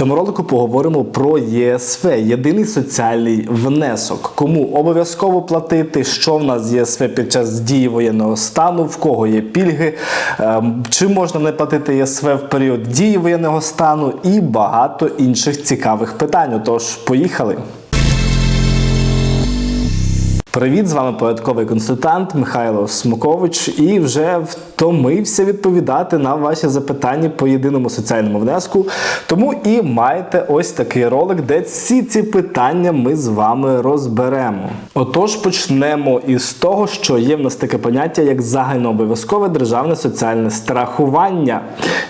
цьому ролику поговоримо про ЄСВ єдиний соціальний внесок. Кому обов'язково платити, що в нас з ЄСВ під час дії воєнного стану, в кого є пільги, ем, чи можна не платити ЄСВ в період дії воєнного стану і багато інших цікавих питань. Тож, поїхали. Привіт, з вами порядковий консультант Михайло Смокович і вже втомився відповідати на ваші запитання по єдиному соціальному внеску. Тому і маєте ось такий ролик, де всі ці питання ми з вами розберемо. Отож, почнемо із того, що є в нас таке поняття як загальнообов'язкове державне соціальне страхування.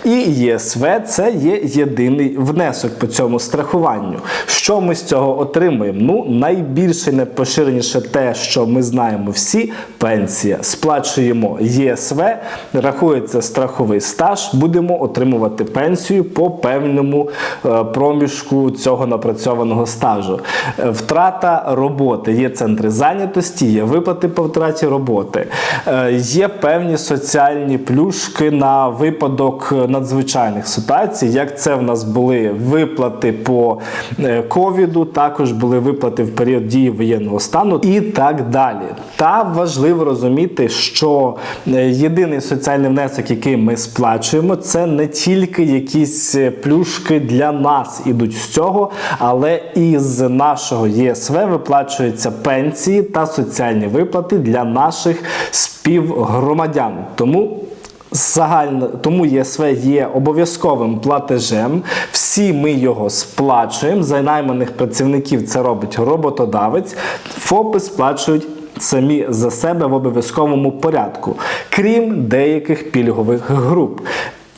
І ЄСВ це є єдиний внесок по цьому страхуванню. Що ми з цього отримуємо? Ну, найбільше найпоширеніше те, що ми знаємо всі, пенсія. Сплачуємо ЄСВ, рахується страховий стаж, будемо отримувати пенсію по певному е, проміжку цього напрацьованого стажу. Е, Втрата роботи. Є центри зайнятості, є виплати по втраті роботи, Е, є певні соціальні плюшки на випадок надзвичайних ситуацій. Як це в нас були виплати по ковіду, також були виплати в період дії воєнного стану і далі. Та важливо розуміти, що е, єдиний соціальний внесок, який ми сплачуємо, це не тільки якісь е, плюшки для нас ідуть з цього, але і з нашого ЄСВ виплачуються пенсії та соціальні виплати для наших співгромадян. Тому Загально тому ЄСВ є обов'язковим платежем. Всі ми його сплачуємо. За найманих працівників це робить роботодавець. ФОПи сплачують самі за себе в обов'язковому порядку, крім деяких пільгових груп.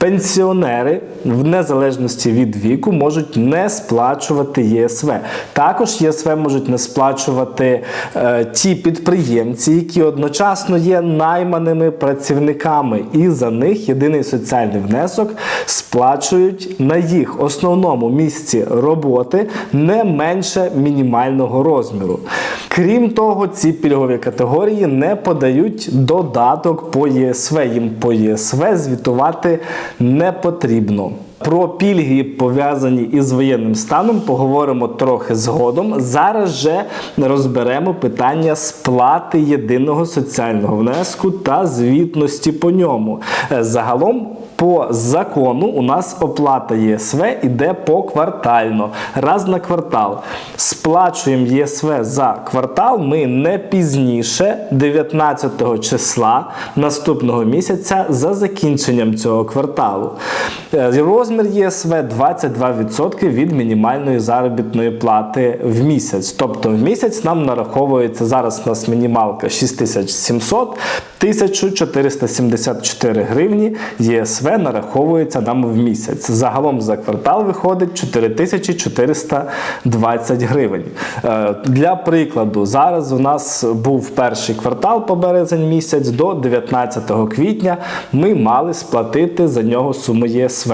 Пенсіонери в незалежності від віку можуть не сплачувати ЄСВ. Також ЄСВ можуть не сплачувати е, ті підприємці, які одночасно є найманими працівниками, і за них єдиний соціальний внесок сплачують на їх основному місці роботи не менше мінімального розміру. Крім того, ці пільгові категорії не подають додаток по ЄСВ. Їм по ЄСВ звітувати не потрібно. Про пільги пов'язані із воєнним станом поговоримо трохи згодом. Зараз же розберемо питання сплати єдиного соціального внеску та звітності по ньому. Е, Загалом. По закону у нас оплата ЄСВ іде поквартально, раз на квартал. Сплачуємо ЄСВ за квартал ми не пізніше 19 числа наступного місяця за закінченням цього кварталу. Е, Розмір ЄСВ 22% від мінімальної заробітної плати в місяць. Тобто в місяць нам нараховується зараз у нас мінімалка 6700, 1474 гривні ЄСВ нараховується нам в місяць. Загалом за квартал виходить 4420 гривень. Е, Для прикладу, зараз у нас був перший квартал по березень місяць до 19 квітня. Ми мали сплатити за нього суму ЄСВ.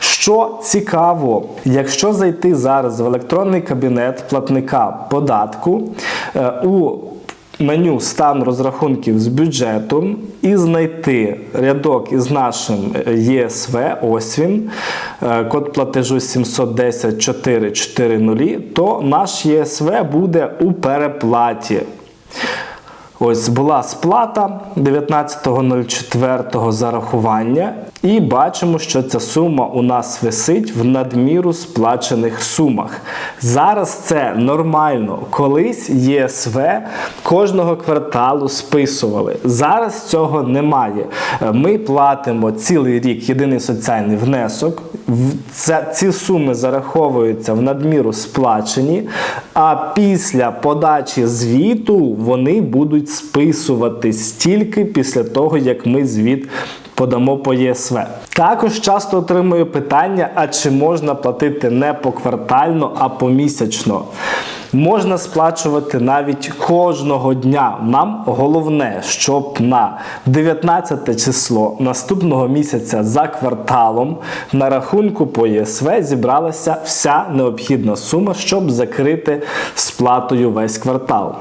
Що цікаво, якщо зайти зараз в електронний кабінет платника податку е, у меню стан розрахунків з бюджетом і знайти рядок із нашим е, ЄСВ, ось він, е, код платежу 710 440, то наш ЄСВ буде у переплаті. Ось була сплата 19.04 зарахування, і бачимо, що ця сума у нас висить в надміру сплачених сумах. Зараз це нормально. Колись ЄСВ кожного кварталу списували. Зараз цього немає. Е, Ми платимо цілий рік єдиний соціальний внесок. Ці суми зараховуються в надміру сплачені, а після подачі звіту вони будуть списуватись тільки після того, як ми звіт подамо по ЄСВ. Також часто отримую питання: а чи можна платити не поквартально, а помісячно? Можна сплачувати навіть кожного дня. Нам головне, щоб на 19 число наступного місяця за кварталом на рахунку по ЄСВ зібралася вся необхідна сума, щоб закрити сплатою весь квартал.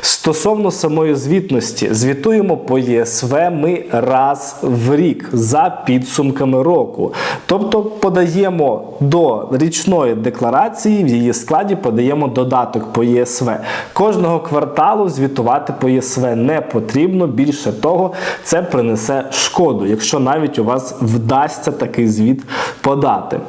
Стосовно самої звітності, звітуємо по ЄСВ ми раз в рік за підсумками року. Тобто подаємо до річної декларації, в її складі подаємо додаток по ЄСВ. Кожного кварталу звітувати по ЄСВ не потрібно. Більше того, це принесе шкоду, якщо навіть у вас вдасться такий звіт подати.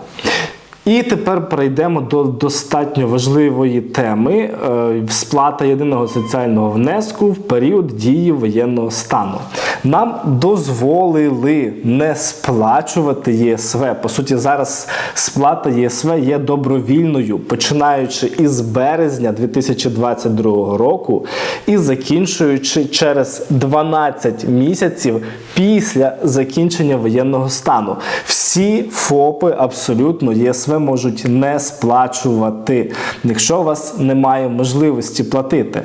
І тепер перейдемо до достатньо важливої теми е, сплата єдиного соціального внеску в період дії воєнного стану. Нам дозволили не сплачувати ЄСВ. По суті, зараз сплата ЄСВ є добровільною, починаючи із березня 2022 року і закінчуючи через 12 місяців після закінчення воєнного стану. Всі ФОПи абсолютно ЄСВ можуть не сплачувати, якщо у вас немає можливості платити.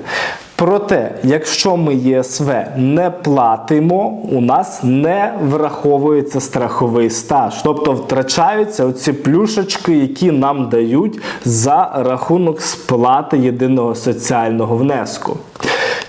Проте, якщо ми ЄСВ не платимо, у нас не враховується страховий стаж, тобто втрачаються оці плюшечки, які нам дають за рахунок сплати єдиного соціального внеску.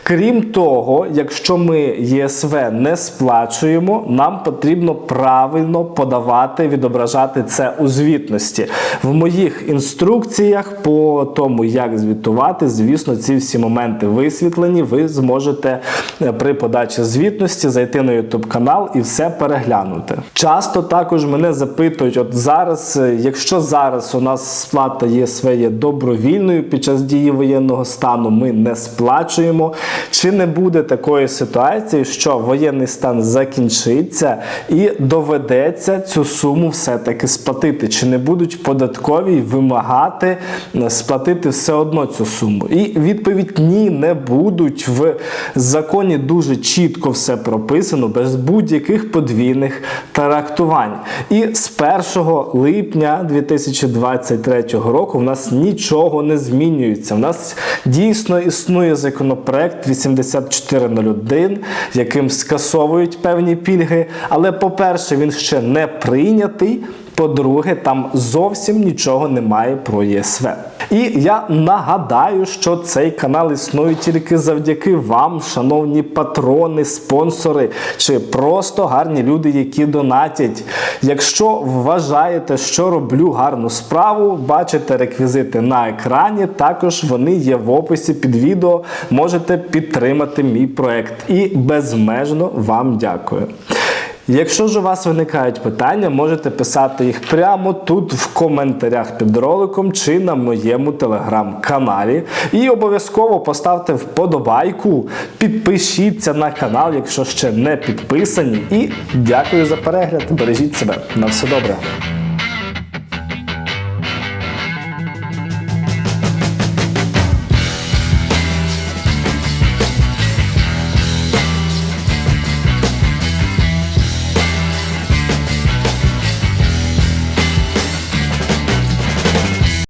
Крім того, якщо ми ЄСВ не сплачуємо, нам потрібно правильно подавати, відображати це у звітності. В моїх інструкціях по тому, як звітувати, звісно, ці всі моменти висвітлені. Ви зможете е, при подачі звітності зайти на YouTube канал і все переглянути. Часто також мене запитують: от зараз, е, якщо зараз у нас сплата ЄСВ є добровільною під час дії воєнного стану, ми не сплачуємо. Чи не буде такої ситуації, що воєнний стан закінчиться і доведеться цю суму все-таки сплатити? Чи не будуть податкові вимагати е, сплатити все одно цю суму? І відповідь ні, не будуть. В законі дуже чітко все прописано, без будь-яких подвійних трактувань. І з 1 липня 2023 року в нас нічого не змінюється. У нас дійсно існує законопроект 8401, яким скасовують певні пільги. Але, по-перше, він ще не прийнятий. По-друге, там зовсім нічого немає про ЄСВ. І я нагадаю, що цей канал існує тільки завдяки вам, шановні патрони, спонсори чи просто гарні люди, які донатять. Якщо вважаєте, що роблю гарну справу, бачите реквізити на екрані. Також вони є в описі під відео. Можете підтримати мій проект. І безмежно вам дякую. Якщо ж у вас виникають питання, можете писати їх прямо тут в коментарях під роликом чи на моєму телеграм-каналі. І обов'язково поставте вподобайку, підпишіться на канал, якщо ще не підписані. І дякую за перегляд. Бережіть себе. На все добре.